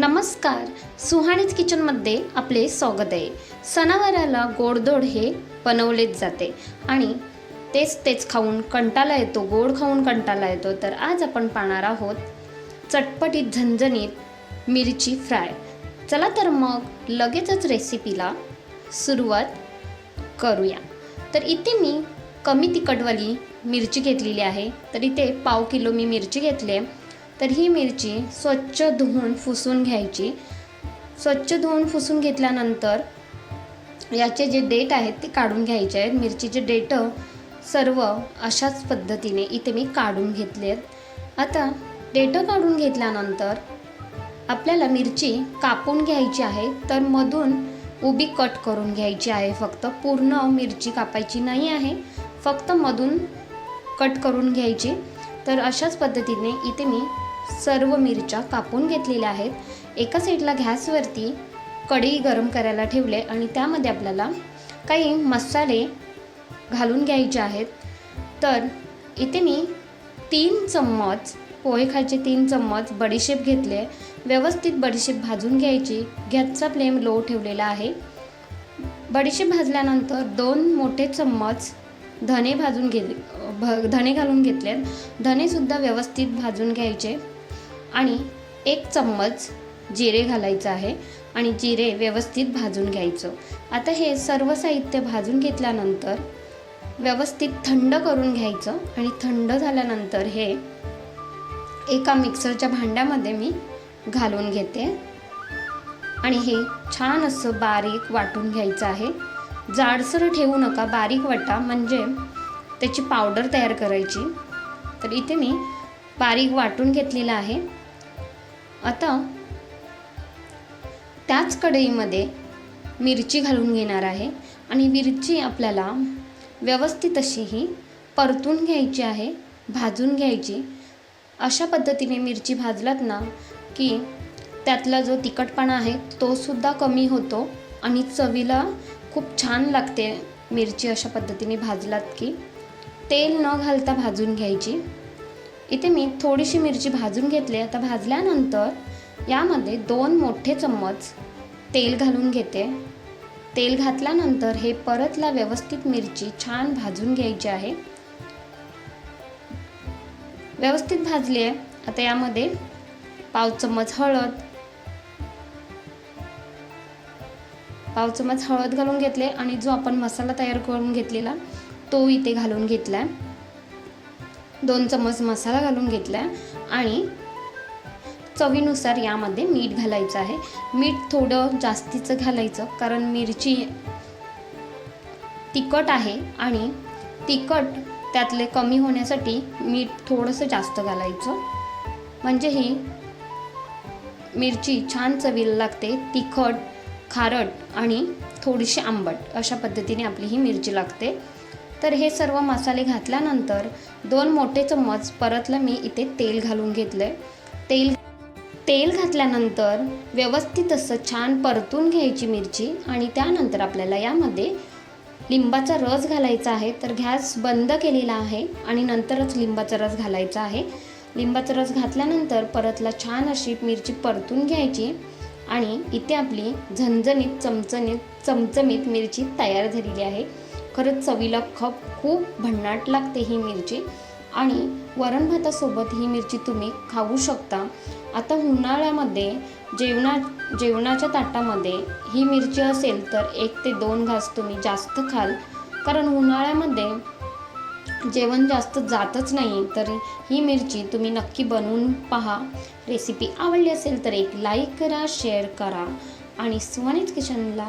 नमस्कार. सुहाणीच किचनमध्ये आपले स्वागत आहे. सणावाराला गोडधोड हे बनवलेच जाते. आणि तेच तेच खाऊन कंटाला येतो गोड खाऊन कंटाला येतो. तर आज आपण पाहणार आहोत चटपटीत झणझणीत मिरची फ्राय. चला तर मग लगेचच रेसिपीला सुरुवात करूया. तर इथे मी कमी तिखटवाली मिरची घेतलेली आहे. तर इथे पाव किलो मी मिरची घेतली आहे. तर ही मिरची स्वच्छ धुवून फुसून घ्यायची. स्वच्छ धुवून फुसून घेतल्यानंतर याचे जे डेट आहेत ते काढून घ्यायचे आहेत. मिरचीचे डेट सर्व अशाच पद्धतीने इथे मी काढून घेतले आहेत आता डेट काढून घेतल्यानंतर आपल्याला मिरची कापून घ्यायची आहे. तर मधून उभी कट करून घ्यायची आहे. फक्त पूर्ण मिरची कापायची नाही आहे. फक्त मधून कट करून घ्यायची. तर अशाच पद्धतीने इथे मी सर्व मिरच्या कापून घेतलेल्या आहेत. एका साईडला गॅसवरती कढई गरम करायला ठेवले आणि त्यामध्ये आपल्याला काही मसाले घालून घ्यायचे आहेत. तर इथे मी तीन चम्मच पोहे खायचे तीन चम्मच बडीशेप घेतले. व्यवस्थित बडीशेप भाजून घ्यायची. गॅसचा फ्लेम लो ठेवलेला आहे. बडीशेप भाजल्यानंतर दोन मोठे चम्मच धने भाजून घेतले भ धने घालून घेतलेत. धनेसुद्धा व्यवस्थित भाजून घ्यायचे. आणि एक चम्मच जिरे घालायचं आहे आणि जिरे व्यवस्थित भाजून घ्यायचं. आता हे सर्व साहित्य भाजून घेतल्यानंतर व्यवस्थित थंड करून घ्यायचं आणि थंड झाल्यानंतर हे एका मिक्सरच्या भांड्यामध्ये मी घालून घेते. आणि हे छान असं बारीक वाटून घ्यायचं आहे. जाडसर ठेवू नका बारीक वाटा म्हणजे त्याची पावडर तयार करायची. तर इथे मी बारीक वाटून घेतलेलं आहे. आता त्याच कढईमध्ये मिरची घालून घेणार आहे आणि मिरची आपल्याला व्यवस्थित अशी ही परतून घ्यायची आहे भाजून घ्यायची. अशा पद्धतीने मिरची भाजलात ना की त्यातला जो तिखटपणा आहे तोसुद्धा कमी होतो आणि चवीला खूप छान लागते मिरची अशा पद्धतीने भाजलात की. तेल न घालता भाजून घ्यायची. इथे मी थोडीशी मिरची भाजून घेतली आता भाजल्यानंतर यामध्ये दोन मोठे चम्मच तेल घालून घेते. तेल घातल्यानंतर हे परतला व्यवस्थित मिरची छान भाजून घ्यायची आहे. व्यवस्थित भाजली आहे. आता यामध्ये पाव चम्मच हळद पाव चम्मच हळद घालून घेतले आणि जो आपण मसाला तयार करून घेतलेला तो इथे घालून घेतला आहे दोन चम्मच मसाला घालून घेतला आहे आणि चवीनुसार यामध्ये मीठ घालायचं आहे. मीठ थोडं जास्तीचं घालायचं कारण मिरची तिखट आहे आणि तिखट त्यातले कमी होण्यासाठी मीठ थोडंसं जास्त घालायचं. म्हणजे ही मिरची छान चवीला लागते. तिखट खारट आणि थोडीशी आंबट अशा पद्धतीने आपली ही मिरची लागते. तर हे सर्व मसाले घातल्यानंतर दोन मोठे चम्मच परतलं मी इथे तेल घालून घेतलं आहे तेल तेल घातल्यानंतर व्यवस्थित असं छान परतून घ्यायची मिरची आणि त्यानंतर आपल्याला यामध्ये लिंबाचा रस घालायचा आहे. तर गॅस बंद केलेला आहे आणि नंतरच लिंबाचा रस घालायचा आहे. लिंबाचा रस घातल्यानंतर परतला छान अशी मिरची परतून घ्यायची आणि इथे आपली झणझणीत चमचणीत चमचमीत मिरची तयार झालेली आहे. खरंच चवीला खप खूप भन्नाट लागते ही मिरची. आणि वरण भातासोबत ही मिरची तुम्ही खाऊ शकता. आता उन्हाळ्यामध्ये जेवणा जेवणाच्या ताटामध्ये ही मिरची असेल तर एक ते दोन घास तुम्ही जास्त खाल. कारण उन्हाळ्यामध्ये जेवण जास्त जातच नाही तर ही मिरची तुम्ही नक्की बनवून पहा. रेसिपी आवडली असेल तर एक लाईक करा शेअर करा. आणि सुवानीच किचनला